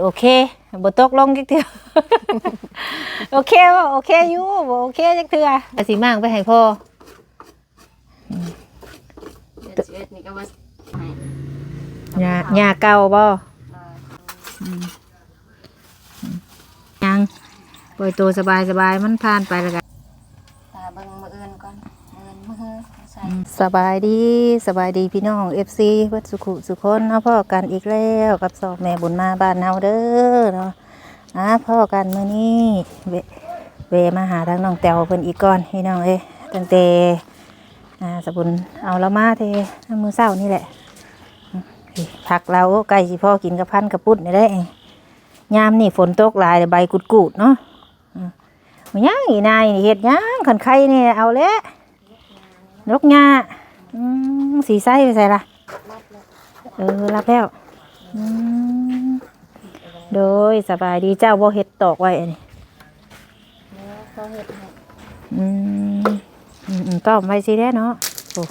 โอเคบ่ตกลงจักเทื่อ โอเคบ่โอเคอยู่บ่โอเคจักเทื่อก็สิมางไปให้พ่อเดือนสิบเอ็ดนี่ก็ว่าให้หญ้าหญ้าเก่าบ่เออยังปล่อยตัวสบายสบายมันผ่านไปแล้วกัน ตาเบิ่งมืออื่นก่อนมืออื่นมือเฮือใสบายดีสบายดีพี่น้อง FC เพิ่นสุขุสุคนเนาะพ่อกันอีกแล้วกับสอบแม่บุญมาบ้านเฮาเด้อเนาะอะพ่อกันมื้อนี้เวเวมาหาทางน้องแตวเพิ่นอีกก่อนพี่น้องเอ้ตั้งแต่อ่าสบุญเอาละมาเทมื้อเช้านี่แหละผักเราไก่สิพ่อกินกับพันกับปุ้นนี่แหละยามนี่ฝนตกหลายใบกุดๆเนาะมันยังอีนายนี่เฮ็ดยังคันไข่นี่เอาแล้ว นกหญ้าอืมสีไส้ไปใส่ละเออรับแล้วอืมโดยสบายดีเจ้าบ่เฮ็ดตอกไว้อันนี้เขาเฮ็ดให้อืมอืมอืมต้อมไว้สิแด้เนาะโอ้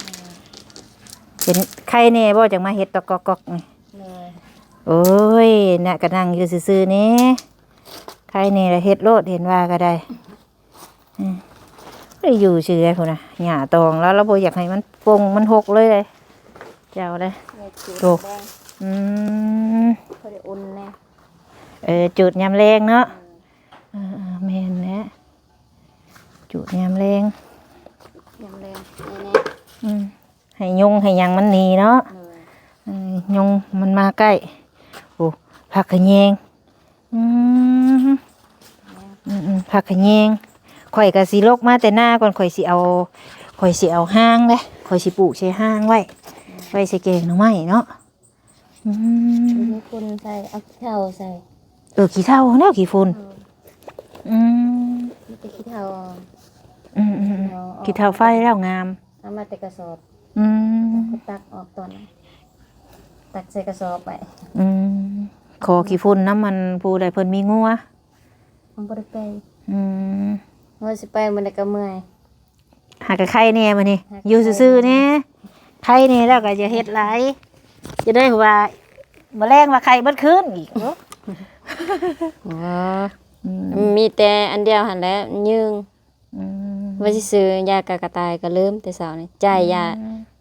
เป็นไข่แน่บ่จังมาเฮ็ดตอกกอกกอกนี่เลยโอ้ยน่ะก็นั่งอยู่ซื่อๆนี่ไข่แน่ละเฮ็ดโลดเห็นว่าก็ได้ ได้อยู่ชื่อได้พุ่นน่ะหญ้าตองแล้วเราบ่อยากให้มันปงมันหกเลยเลยเจ้าเลยเฮ็ดสีโอ้แดงอืมเขาได้อุ่นแน่เออจุดยำแรงเนาะเออเออแม่นแหละจุดยำแรง ยำแรงนี่แน่อืมให้ยุงให้หยังมันหนีเนาะเลยเออยุงมันมาใกล้ โอ้ผักขะแยงอืมอืมอืมผักขะแยง ข่อยกะสิลกมาแต่หน้าก่อนข่อยสิเอาข่อยสิเอาห้างเลยข่อยสิปลูกใช้ห้างไว้ไว้ใส่เกงหน่อไม้เนาะอืมมีคนใส่เอาขี้เท่าใส่เออขี้เท่าเนาะขี้ฝุ่นอืมมีแต่ขี้เท่าอืมอืมอืมเอาออกขี้เท่าไฟแล้วงามเอามาแต่กระสอบอืมก็ตักออกตอนนั้นตักใส่กระสอบไปอืมขอขี้ฝุ่นน้ำมันผู้ใดเพิ่นมีงัวมันบ่ได้ไปอืม เมื่อสิไปมันได้ก็เมื่อย หากะไข่แน่มานี่หากะไข่อยู่ซื่อๆแน่ไข่แน่แล้วก็จะเฮ็ดหลายจะได้ว่าแมลงว่าไข่เบิดคืนอีกเนาะอ๋ออืมมีแต่อันเดียวหันแหล้วยืงอืมว่าสิซื้อยากากระต่ายก็ลืมแต่เช้านี่จ่ายยา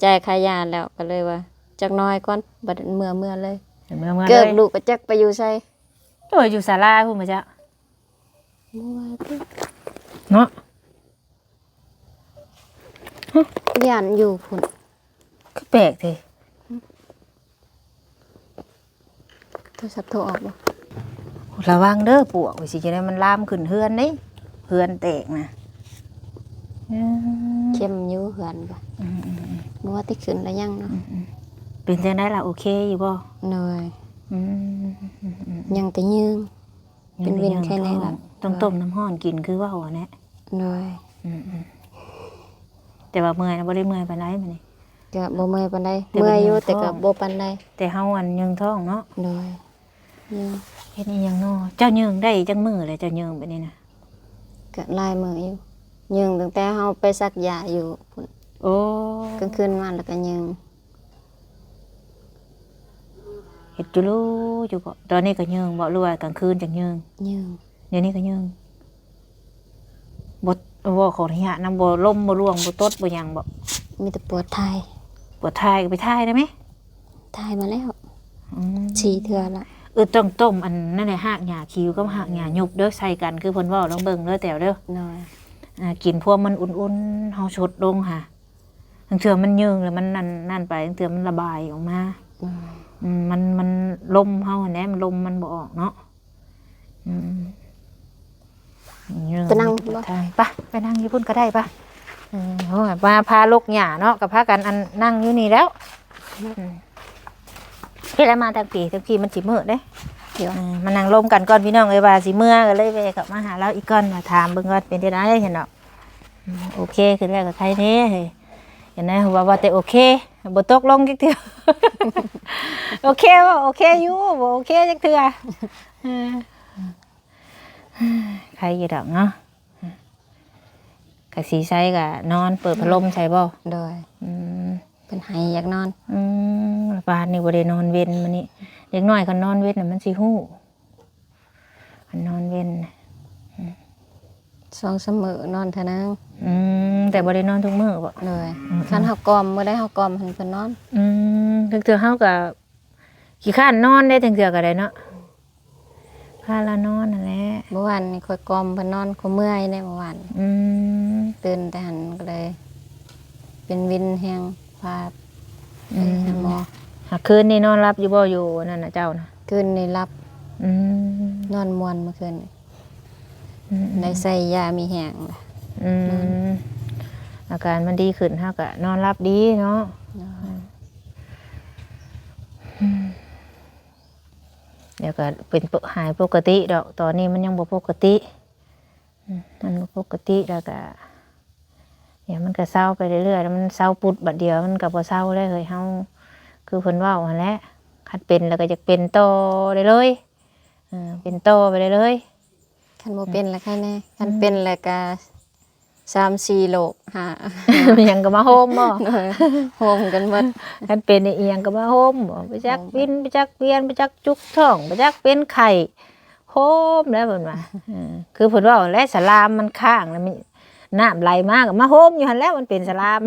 จ่ายค่ายาแล้วก็เลยว่าจักหน้อยก่อนบัดเมื่อเมื่อเลยเดี๋ยวเมื่อเมื่อเกิบเลยลูกก็จักไปอยู่ใส่โดยอยู่ศาลาพุ่นมาจ้ะ เนาะย่านอยู่พุ่นก็แปลกเถอะโทรศัพท์โทรออกบ่ระวังเด้อปวกไว้สิจะได้มันลามขึ้นเฮือนนี่เฮือนแตกนะเข้มอยู่เหือนบ่อืมอืมอืมบ่ว่าที่ขึ้นแล้วยังเนาะเป็นจังไดล่ะโอเคอยู่บ่เหนื่อยยังแต่ยืงเป็นวินแค่ไหนล่ะ ต้องต้มน้ำห้อนกินคือว่าหัวแนะเหนื่อยอืมอืมแต่ว่าเมื่อยนะบ่ได้เมื่อยปานใดมื้อนี้ ก็บ่เมื่อยปานใดแต่เป็นเมื่อยอยู่ยังแต่ก็ท้องบ่ปานใดแต่เฮาอันยังท้องเนาะเหนื่อยยืงเฮ็ดอีหยังเนาะเจ้ายิงได้จังมือเลยเจ้ายิงแบบนี้นะก็ลายมืออยู่ยืงตั้งแต่เฮาไปซักยาอยู่พุ่นโอ้กลางคืนมาแล้วก็ยืงเฮ็ดจุลูอยู่บ่ตอนนี้ก็ยิงบ่รู้ว่ากลางคืนจังยิงยืง เดี๋ยวนี้ก็ยิงบ่บ่ขออนุญาตนำบ่ล่มบ่ร่วงบ่ตดบ่หยังบ่มีแต่ปวดท้ายปวดทายก็ไปทายได้ไหมท้ายมาแล้วอืมสี่เทื่อละเออต้องต้มอันนั่นแหละหากหญ้าคิวกับหากหญ้าหยกเด้อใส่กันคือเพิ่นเว้าลองเบิ่งเด้อแต้วเด้อเหนื่อยอ่ากินพวกมันอุ่นๆเฮาชดลงค่ะบางเทื่อมันยืงแล้วมันนั่นนั่นไปบางเทื่อมันระบายออกมาเหนื่อยอืมมันมันลมเฮาหั่นแหละมันลมมันบ่ออกเนาะอืมยืง ไปนั่งอยู่บ่ทางไปไปนั่งอยู่พุ่นก็ได้ปะเออโอ้ยมาพาลูกหญ้าเนาะกับพากันอันนั่งอยู่นี่แล้วอืมพี่แล้วมาทางปีทางปีมันสิมืดเด้เดี๋ยวอ่ามานั่งลมกันก่อนพี่น้องเอ้ยว่าสิเมื่อก็เลยไปกลับมาหาเราอีกก่อนมาถามเบิ่งก่อนเป็นที่ไหนเห็นเนาะอืมโอเคคือแรกกับใครเน่เฮ้ยเห็นไหมว่าว่าแต่โอเคบ่ตกลงจักเทื่อ โอเคบ่โอเคอยู่บ่โอเคจักเทื่อเออ ใครอยู่ดอกเนาะกะสีใช้กะนอน เปิดพัดลมใช่บ่โดยอืมเป็นไห้อยากนอน อืมบ้านนี่บ่ได้นอนเว้นมื้อนี้เด็กน้อยคันนอนเว้นน่ะมันสิฮู้นอนเว้นสองเสมอนอนเท่านั้นอืมแต่บ่ได้นอนทุกมื้อบ่เลยอืมคันเฮากอมบ่ได้เฮากอมเพิ่นเพิ่นนอน อืมถึงเทื่อเฮาก็ขี้ข้านนอนได้ถึงเทื่อก็ได้เนาะ พาละนอนนั่นแหละเมื่อวานนี่ค่อยกอมเพิ่นนอนเขาเมื่อยได้เมื่อวานอืมตื่นแต่หันก็เลย เป็นวินแฮงพาไปหาหมอหากคืนนี้นอนรับอยู่บ่อยู่นั่นน่ะเจ้าน่ะคืนนี่รับอืมนอนมวนเมื่อคืนนี่อืมได้ใส่ยามีแห้งล่ะอืมอาการมันดีขึ้นเฮาก็นอนรับดีเนาะ เเดี๋ยวก็เป็นปกหายปกติดอกตอนนี้มันยังบ่ปกติอืมมันบ่ปกติแล้วก็เดี๋ยวมันก็เศร้าไปเรื่อยๆแล้วมันเศร้าปุดบัดเดียวมันก็บ่เศร้าเลยเฮ้ยเฮาคือเพิ่นว้าหั่นแหละคันเป็นแล้วก็จะเป็นโตได้เลยเออเป็นโตไปได้เลยคันบ่เป็นแล้วใครแน่คันเป็นแล้วก็ 3-4โลกหามันหยังก็มาโฮมบ่โฮมกันหมดคันเป็นอีหยังก็มาโฮมบ่ไปจักวินไปจักเวียนไปจักจุกท้องไปจักเป็นไข่โฮมแล้วเพิ่นว่าเออคือเพิ่นเว่าและสลามมันข้างแล้วมันน้ำไหลมากมาโฮมอยู่หั่นแหล้วมันเป็นสลาม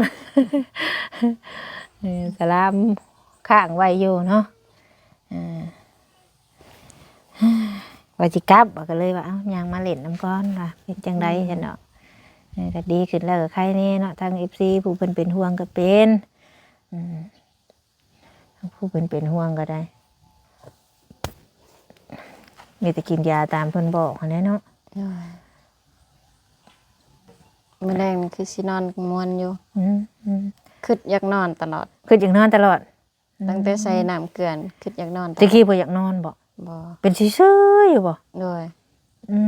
เออสลามข้างไว้อยู่เนาะเออว่าจิกลับก็เลยว่าเอ้ายางมาเล่นน้ำก้อนว่ะเป็นจังไดฉันเนาะเออ ก็ดีขึ้นแล้วก็ใครนี่เนาะทาง FC ผู้เพิ่นเป็นห่วงก็เป็นอืมผู้เป็นเป็นห่วงก็ได้ มีแต่กินยาตามเพิ่นบอกหั้นแหละเนาะมื้อแรงนี่คือสินอนมวนอยู่อืมอืมคิดอยากนอนตลอดคืออยากนอนตลอด ตั้งแต่ใส่น้ำเกลือนคิดอยากนอนตลตะอดกี้บ่อยากนอนบ่บ่เป็นซื่อๆอยู่บ่โดยอื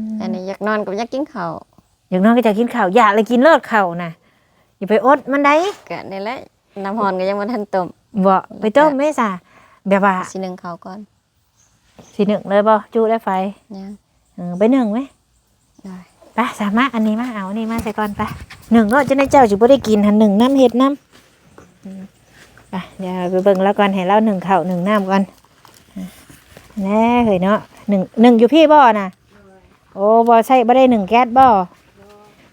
มอันนี้อยากนอนกับอยากกินข้าว อยากนอนก็จะกินข้าวอยากเลยกินเลิศข้าวน่ะอย่าไปอดมันได้ก็นี่แหละน้ำร้อนก็ยังบ่ทันต้มบ่ไปต้มไม่ซะแบบว่าสิหนึ่งข้าวก่อนสิหนึ่งเลยบ่จุได้ไฟเนี่ยเออไปหนึ่งไหมได้ไปสามารถอันนี้มาเอาอันนี้มาใส่ก่อนไปหนึ่งก็จะได้เจ้าสิบ่ได้กินหันหนึ่งน้ำเห็ดน้ำอืมไปเดี๋ยวไปเบิ่งแล้วก่อนให้เราหนึ่งข้าวหนึ่งน้ำก่อนอะแน่เฮ้ยเนาะหนึ่งหนึ่งอยู่พี่บ่น่ะโอ้บ่ใช่บ่ได้หนึ่งแก๊สบ่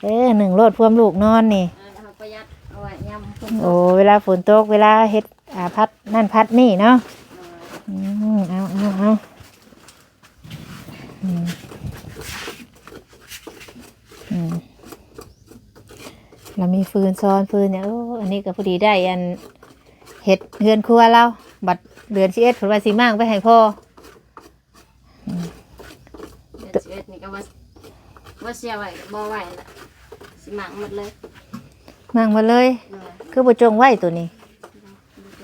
เออหนึ่งโลดพวมลูกนอนนี่เอาประหยัดเอาไว้ยำโอ้เวลาฝนตกเวลาเฮ็ดอ่าพัดนั่นพัดนี่เนาะอืมเอาเอาเอาอืมอืมเรามีฟืนซ้อนฟืนเนี่ยโอ้อันนี้ก็พอดีได้อันเห็ดเฮือนครัวเราบัดเดือนสิเอ็ดผลว่าสิมากไปให้พ่อเดือนสิบเอ็ดนี่ก็ว่าว่าเสียไว้ก็บ่ไว้ละ สิหมักหมดเลยมากมาเลยเลย คือบ่จงไว้ตัวนี้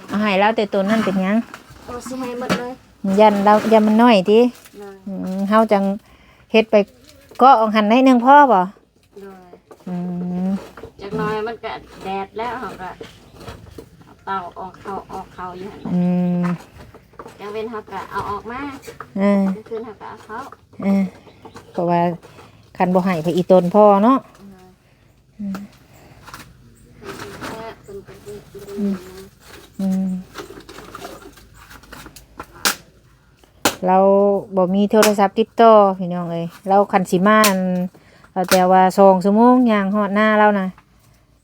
เอาให้แล้วแต่ตัวนั่นเป็นหยังเอาสิให้หมดเลยยันเรายันมันน้อยทีเลยอืมเฮาจังเฮ็ดไปก็เอาหันให้หนึ่งพ่อบ่เลยอืมจากหน้อยมันก็แดดแล้วเขาก็เอาเตาออกเขาออกเขาอยู่หั่นแหละอืมยังเว้นเขาก็เอาออกมาเออกลางคืนเขาก็เอาเขาเออเพราะว่าคันบ่ให้ไปอีตนพ่อเนาะแค่ เป็นเป็นเป็นเป็นอืมเราบ่มีโทรศัพท์ติดต่อพี่น้องเอ้ยเราคันสิมาอันเราแต่ว่า2ชั่วโมงย่างฮอดหน้าเรานะ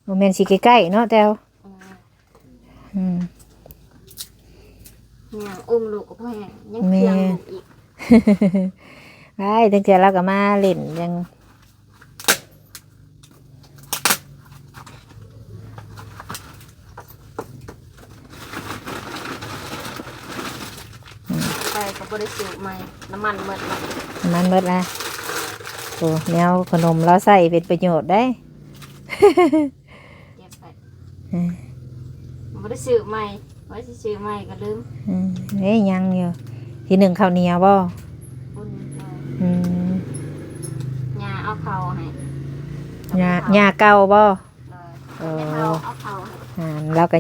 บ่แม่นสิใกล้ๆเนาะแต่วอืมเนี่ยอุ้มลูกก็พ่อแห้งยังเครื่องลูกอีก ไปตั้งแต่เราก็มาเล่นยัง ไปกับบริสุทธิ์ใหม่น้ำมันหมดแล้วมันเบิดละโอ้แนวขนมเราใส่เป็นประโยชน์ได้ เก็บไปอืมบริสุทธิ์ใหม่ไว้สิซื้อใหม่ก็ลืมอืมเอ้ยยังอยู่ทีหนึ่งข้าวเหนียวบ่อุ่นเลยอืมยาเอาเขาให้ยาหญ้าเก่าบ่เลยเอไม่อเอาเอาเขาให้อ่าเราก็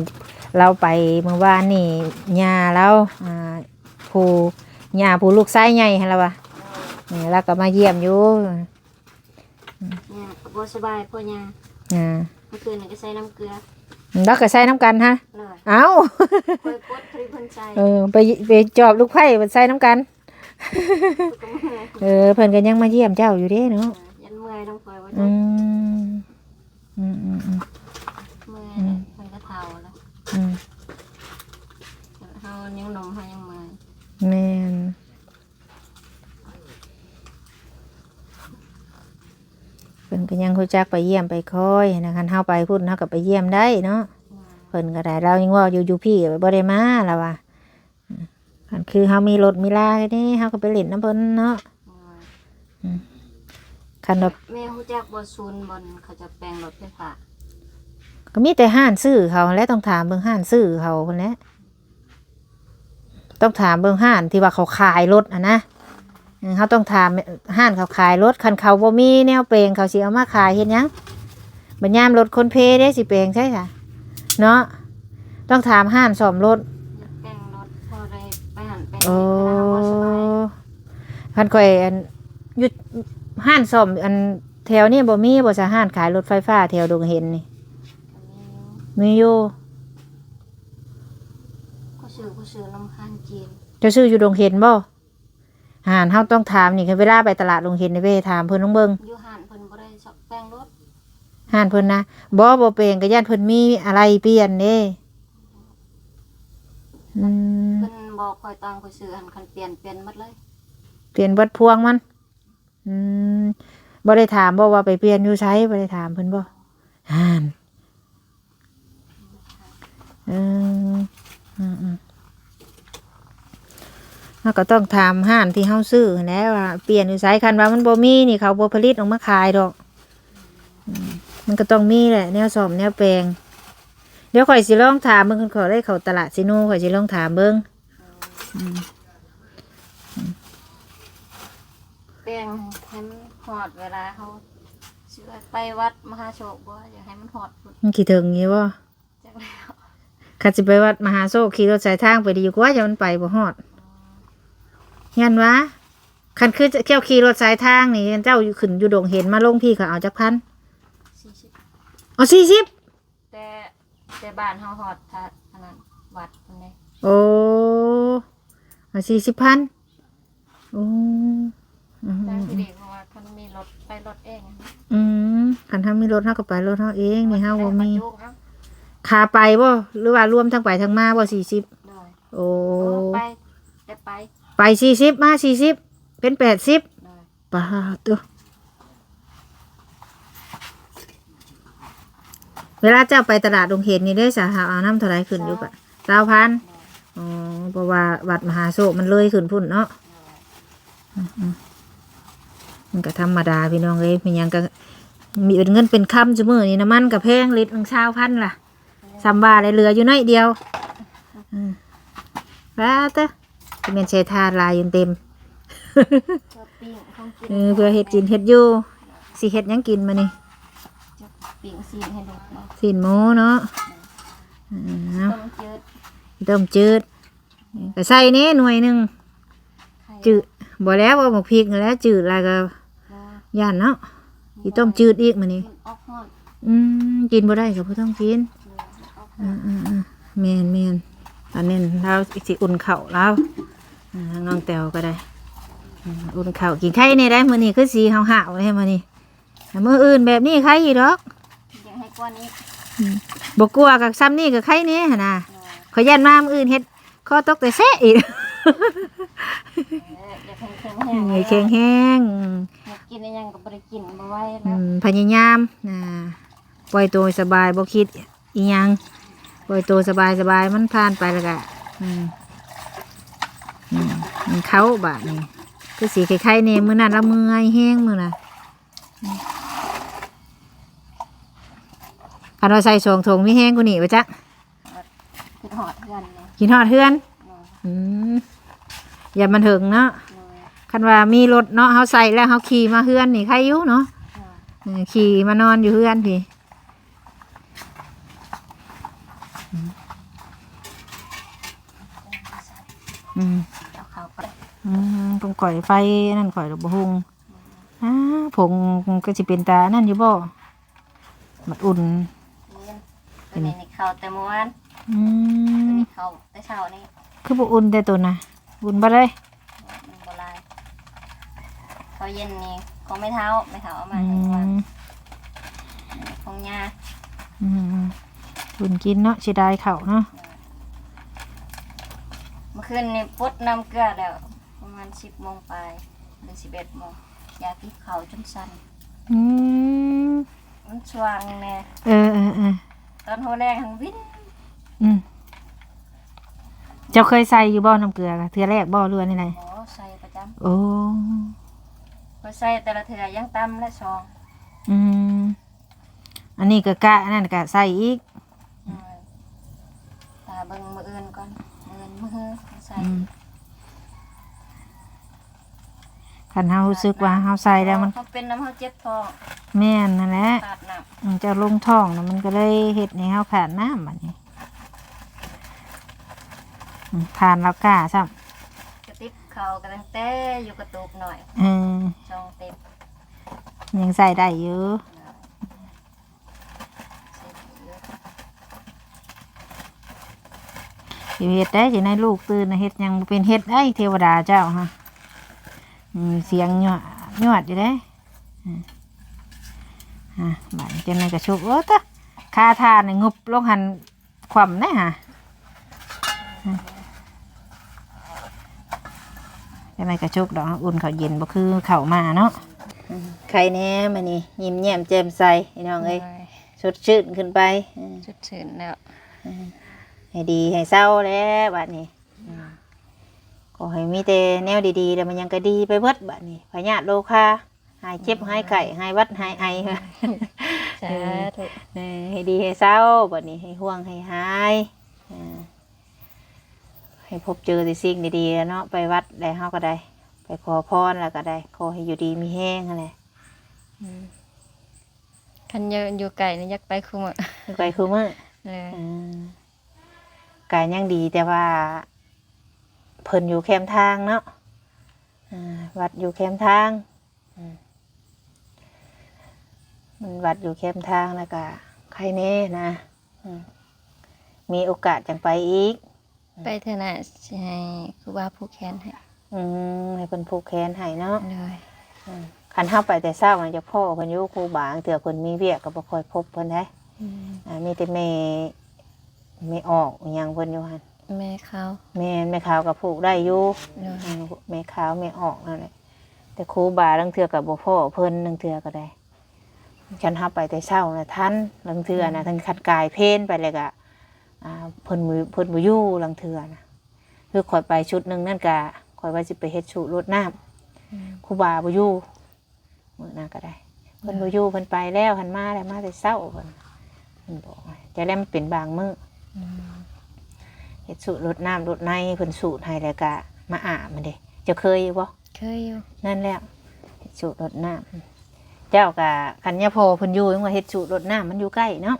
เราไปเมื่อวานนี่หญ้าเราอ่าผู้ หญ้าผู้ลูกชายใหญ่หั่นล่ะวะนี่เราก็มาเยี่ยมอยู่เนี่ยบ่สบายพ่อยาอ่าเมื่อคืนนี่ก็ใส่น้ำเกลือเราก็ใส่น้ำกันฮะ เลยเอ้า ค่อยปดพริกเพิ่นใส่เออ ไปไปจอบลูกไผ่ไปใส่น้ำกันเออเพิ่นก็ยังมาเยี่ยมเจ้าอยู่เด้เนาะยันเมื่อยต้องคอยว่าอืมอืมอืมอืมเมื่อยเลยมันก็เท่าแล้วอืมเฮานิ้วนมเฮายังเมื่อยแม่นเพิ่น ก็ยังรู้จักไปเยี่ยมไปคอยนะคันเฮาไปพุ่นเฮาก็ไปเยี่ยมได้เนาะเพิ่นก็ได้เรายังว่าอยู่อยู่พี่บ่ได้มาล่ะว่าอืมคันคือเฮามีรถมีลาก็นี่เฮาก็ไปเล่นน้ำเพิ่นเนาะคันว่าแม่ฮู้จักบ่ซูนบนเขาจะแปลงรถไฟฟ้าก็มีแต่ห้านซื้อเขาและต้องถามเบิ่งห้านซื้อเขาคนแหละต้องถามเบิ่งห้านที่ว่าเขาขายรถอะนะ เออเขาต้องถามห้านเขาขายรถคันเขาบ่มีแนวเปลงเขาสิเอามาขายเฮ็ดหยังบัญยามรถคนเพได้สิเปลงใช่ค่ะเนาะต้องถามห้านซ่อมรถแปลงรถพอได้ไปหันไปโอ้นี่เวลาบ่สบายคันข่อยอันหยุดห้านซ่อมอันแถวนี้บ่มีบ่จะห้านขายรถไฟฟ้า แถวดงเห็นนี่ก็มีอยู่มีอยู่ก็ซื้อก็ซื้อน้ำข้างจีนเจะซื้ออยู่ดงเห็นบ่ หานเฮาต้องถามนี่คือเวลาไปตลาดดงเห็นนี่เว้ยถามเพิ่นต้องเบิ่งอยู่หันเพิ่นบ่ได้ชอบแปลงรถหานเพิ่นนะบ่บ่เปลงก็ย่านเพิ่นมีอะไรเปลี่ยนเด้อืมเพิ่นบอกคอยตังคอยซื้อหันคันเปลี่ยนเปลี่ยนหมดเลยเปลี่ยนเบิดพวงมัน อืมบ่ได้ถามบ่ว่าไปเปลี่ยนอยู่ไสบ่ได้ถามเพิ่นบ่หานเอออืมอืม เราก็ต้องถามห้านที่เฮาซื้อหั้นแหล้วว่าเปลี่ยนอยู่ไสคันว่ามันบ่มีนี่เขาบ่ผลิตออกมาขายดอกอืมมันก็ต้องมีแหละ แนวซ่อมแนวแปลง เดี๋ยวข่อยสิลองถามเบิ่งขอได้เข้าตลาดซิโนข่อยสิลองถามเบิ่งแปลงให้มันหอดเวลาเขาซื้อไปวัดมหาโชคบ่อยากให้มันหอดพุ่นมันคิดถึงอยู่บ่จักแล้วคันสิไปวัดมหาโซกขี่รถสายทางไปดีกว่าจะมันไปบ่ฮอด ยันวะคันคือเกี่ยวขี่รถสายทางนี่เจ้าอยู่ขึ้นอยู่ดงเห็นมาลงพี่เขาเอาจักพัน40เอาสี่สิบแต่แต่บ้านเฮาหอดถ้าอันนั้นวัดพุ่นเด้โอ้เอาสี่สิบพันโอ้อืมทางที่เด็กเพราะว่าคันมีรถไปรถเองอะอืมคันถ้ามีรถเฮาก็ไปรถเฮาเองนี่เฮาบ่มีได้รรจุเนาะขาไปบ่หรือว่ารวมทั้งไปทั้งมาบ่สี่สิบได้โอ้โอ้ ไปได้ไป ไปสี่สิบมาสี่สิบเป็นแปดสิบไปาตัวเวลาเจ้าไปตลาดดงเห็นนี่ได้สาหาเอาน้ำเท่าไรขึ้นอยู่ปะเก้าพันอ๋อเพราะว่าวัดมหาโศกมันเลยขึ้นพุ่นเนาะมันก็ธรรมดาพี่น้องเลยมันยังก็มีเงินเป็นคำจมือนี่น้ำมันกับแพงลิตรหนึ่งช้าพันล่ะซัมบาเลยเหลืออยู่น้อยเดียวอืมว้าเต้ จะเป็นเชทานลายอยังเต็มเพื่อปิ้งของกินเออเพื่อเฮ็ดกินเฮ็ดอยู่สิเฮ็ดหยังกินมานี่จะปิ้งซีนให้ลูกเนาะสินหมูเนาะอืมต้มจืดต้มจืดก็ใส่นี่หน่วยหนึงไข่จืดบ่แล้วว่าหมกพริกนั่นแหล้วจืดแล้วก็บ่ย่านเนาะสิต้มจืดอีกมานี่มันออกฮอดอืมกินบ่ได้ก็บ่ต้องกินเลยออกฮอือดมอืมอืมแม่นแม่นอันนี้เราสิอุ่นข้าวแล้ว อ่าน้องแตวก็ได้อืมอุ่นข้าวกินไข่นี่ได้มื้อนี้คือสีหาวๆเลยมื้อนี้แต่มื้ออื่นแบบนี้ไข่อีดอกยังให้กว่านี้บกลัวกับซ้ำนี่กับไข่นี้หั่นนะเนาะขอยันมามืออื่นเฮ็ดข้อตกแต่แซ่อีกเอออยากให้แข็งแรงเหนื่อยแข็งแห้งอยากกินอะไรยังก็บ่ได้กินบ่ไหวอืแล้วมพยายามนะปล่อยตัวสบายบ่คิดอีหยังปล่อยตัวสบายสบายมันผ่านไปแล้วก็อืมอื มมันเข้าบาดนี่คือสีไข่ๆเนี่ยมื้อนั้นละเมื่อยแห้งมื้อน่ะอืมคันเราใส่สองถุงมีแห้งกว่านี้บ่จ๊ะคือหอดเพื่อนเลยกินฮอดเฮือนเนาะอืมอย่ามันถึงเนาะเนาะคันว่ามีรถเนาะเฮาใส่แล้วเฮาขี่มาเฮือนนี่ใครอยู่เนาะเนาะเออขี่มานอนอยู่เฮือนพี่อืมเอาเข้าไปอืมต้องก่อยไฟนั่นก่อยดอกบะฮุงอ่าผงก็สิเป็นตานั่นอยู่บ่มันอุ่นเรียนตัวนี้นี่เข้าแต่เมื่อวานอืตัวมนี้เข้าแต่เช้านี่คือบ่อุ่นแต่ตัวน่ะอุ่นบ่เลยมันบ่หลายเขาวเย็นนี่ของไม่เท้าไม่เท้าเอามาอืทั้งวันมของยาอืมบุญกินเนาะสิได้ข้าวเนาะ เมื่อคืนนี่ปดน้ำเกลือแล้วประมา ณสิบโมงไปหรือสิบเอ็ดโมงยาพิษเขาจนสั่นอืมมันช่วงแน่เออเออเออตอนหัวแรกทั้งวินอืมเจ้าเคยใส่อยู่บ่น้ำเกลือเทือแรกบ่เรือนี่ไงหมอใส่ประจโอ้ำพอใส่แต่ละเถื่อยังตำและซองอืมอันนี้ก็กะอันนั่นก็ใส่อีกอืมตาเบิ่งมืออื่นก่อนมืออื่นมือใส่อืม คันเฮารู้สึกว่าเฮาใส่แล้วมันเขาเป็นน้ำเขาเจ็บท้องแม่นนั่นแหละขาดน้มันจะลงท้องนะมันก็เลยเฮ็ดให้เฮาขาดน้ำบัดนี้อืมทานแล้วกล้าซ้ำกระติบเขากระตังแต่อยู่กระตูบหน่อยำเออซองเต็มยังใส่ได้อยู่ใส่เยอะสิเฮ็ดได้สิในลูกตื่นน่ะเฮ็ดหยังบ่เป็นเฮ็ดได้เทวดาเจ้าฮะอืม เสียงหยอดหยอดอยู่ได้อืมฮะบัดนี้จังไดก็ชุบโอ้ตะคาทานนี่งุบลงหันคว่ำได้ฮะอืมจังไดก็ชุบดอกอุ่นข้าวเย็นบ่คือข้าวมาเนาะใครแน่มานี่ยิ้มแย้มแจ่มใสพี่น้องเอ้ยสดชื่นขึ้นไปอืมจุดชื่นแล้วให้ดีให้เศร้าแล้วบัดนี้อืม ก็ให้มีแต่แนวดีๆแต่มันยังก็ดีไปเบิดบัดนี้พยาธิโรคาหายเจ็บหายไข้หายหวัดหายไอสาธุเออให้ดีให้เศร้าบัดนี้ให้ห่วงให้หายอ่าให้พบเจอแต่สิ่งดีๆเนาะไปวัดได้เฮาก็ได้ ไปขอพรแล้วก็ได้ ขอให้อยู่ดีมีแห้งอะไรคันเยอะอยู่ไก่นี่อยักไปคุมอไปคือมื้อเลยอืมกายยังดีแต่ว่า เพิ่นอยู่แคมทางเนาะอ่าวัดอยู่แคมทางอืมมันวัดอยู่แคมทางแล้วก็ใครแน่นะอืมมีโอกาสจังไปอีก ไปเถอะนะสิให้ครูบาผู้แขนให้อืมให้เพิ่นผูกแขนให้เนาะเลยอืมคันเฮาไปแต่เช้ามันจะพ่อเพิ่นอยู่ครูบาเถื่อเพิ่นมีเวียกก็บ่ค่อยพบเพิ่นได้อ่ามีแต่แม่แม่ออกอหยังเพิ่นอยู่หั่น แม่เขาแม่นแม่ขาวกับผูกได้อยู่เลยอืมแม่ขาวแม่ออกนั่นแหละแต่ครูบาลังเทือกับบ่พ่อเพิ่นลังเทือก็ได้ ฉันหับไปแต่เช้านะท่านลังเทือนะทั้งคัดกายเพนไปเลยกะอ่าเพิ่นมือเพิ่นบ่อยู่ลังเทือนะคือข่อยไปชุดหนึงนั่นกะข่อยว่าสิไปเฮ็ดชุรดน้ำครูบาบ่อยู่มื้อหน้าก็ได้เพิ่นบ่อยู่เพิ่นไปแล้วหันมาแล้วมาแต่เช้าเพิ่นเพิ่นบอกว่าจะแล้วมันเป็นบางมื้อ เฮ็ดสูตรรดน้ำรดในเพิ่นสูตรให้แล้วก็มาอาบมันเด้เจะเคยอยู่บ่เคยอยู่นั่นแหละเฮ็ดสูตรรดน้ำเจ้าก็คันยาโพเพิ่นอยู่ยังว่าเฮ็ดสูตรรดน้ำมันอยู่ใกล้เนาะ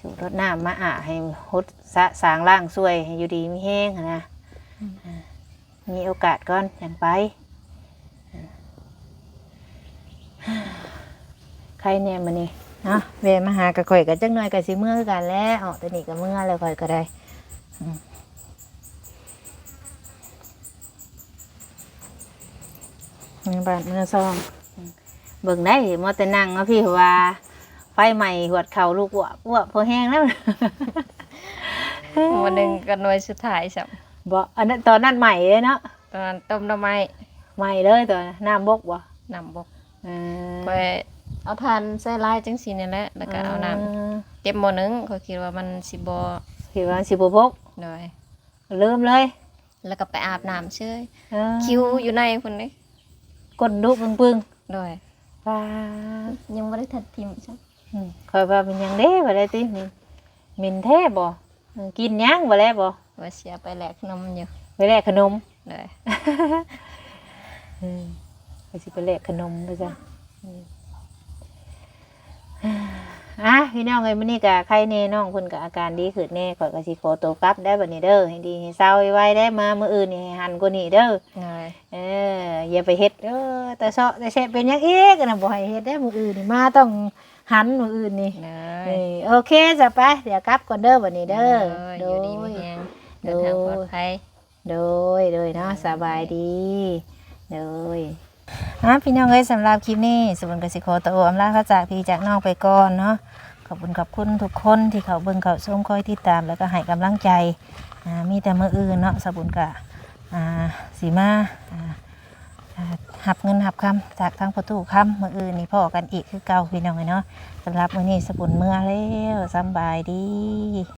สูตรรดน้ำมาอาบให้ฮดสะสางล่างช่วยให้อยู่ดีมีแห้งหั้นนะอ่ามีโอกาสก่อนอย่างไปอ่าใครเนี่ยมันนี่เนาะเวมาหากระข่อยกันจังหน่อยกับสิเมื่อคือกันแล้วเอาแต่นี่ก็เมื่อแล้วข่อยก็ได้ มือบาดมือซอง เบิ่งได้มอแต่นั่งเนาะพี่ว่า ไฟใหม่หวดเข่าลูกอ้วอ้วพอแห้งแล้ววันหนึ่งกันหน่วยสุดท้ายสัมบ่อันนั้นตอนนั้นใหม่เลยเนาะตอนนั้นต้มหน้ำไม้ใหม่เลยตอนนั้นน้ำบกบ่นำบกเออไปเอาทานใส่ลายจังสีนี่แหละแล้วก็เอาน้ำเก็บหมอหนึงเขาคิดว่ามันสิบอคิดว่าสิบ่บก เลยเริ่มเลย แล้วก็ไปอาบน้ำเชยเออคิวอยู่ในคนนี้กดดุปึ้งปึ้งเลยๆว้ายังไม่ได้ทัดทิมใช่อืมคอยว่าเป็นหยังเด้บ่ได้ติมินมินแท้บ่เออกินหยังบ่แล้วบ่ว่าเสียไปแหลกนมอยู่ไปแลกขนมเลยอืมไปสิไปแลกขนมไปจ้ะอืม อะพี่น้องเอ้ยมื้อนี้ก็ใครแน่น้องเพิ่นก็อาการดีขึ้นแน่ข่อยก็สิขอตัวกลับได้บัดนี้เด้อให้ดีให้เศร้าไว้ได้มามื้ออื่นนี่ให้หันกว่านี้เด้อเลยเอออย่าไปเฮ็ดเด้อแต่เซาะแต่แซ่เป็นหยังอีกน่ะบ่ให้เฮ็ดได้มื้ออื่นนี่มาต้องหันมื้ออื่นนี่เลยนี่โอเคจ้ะไป เดี๋ยวกลับก่อนเด้อบัดนี้เด้อโดยอยู่ดีมีแฮงเดินทางปลอดภัยโดยโดยเนาะสบายดี โดย อะพี่น้องเอ้ยสำหรับคลิปนี้สบุนกสิโคตะโออำลาเขาจากพี่จากน้องไปก่อนเนาะขอบคุณขอบคุณทุกคนที่เขาเบิ่งเขาชมคอยติดตามแล้วก็ให้กำลังใจอ่ามีแต่มืออื่นเนาะสบุนกะอ่าสีมาอ่าอ่าหับเงินหับคำจากทางประตูคำมืออื่นนี่พ่อกันอีกคือเก่าพี่น้องเอ้ยเนาะสำหรับมื้อนี้สบุนเมื่อแล้วสำบายดี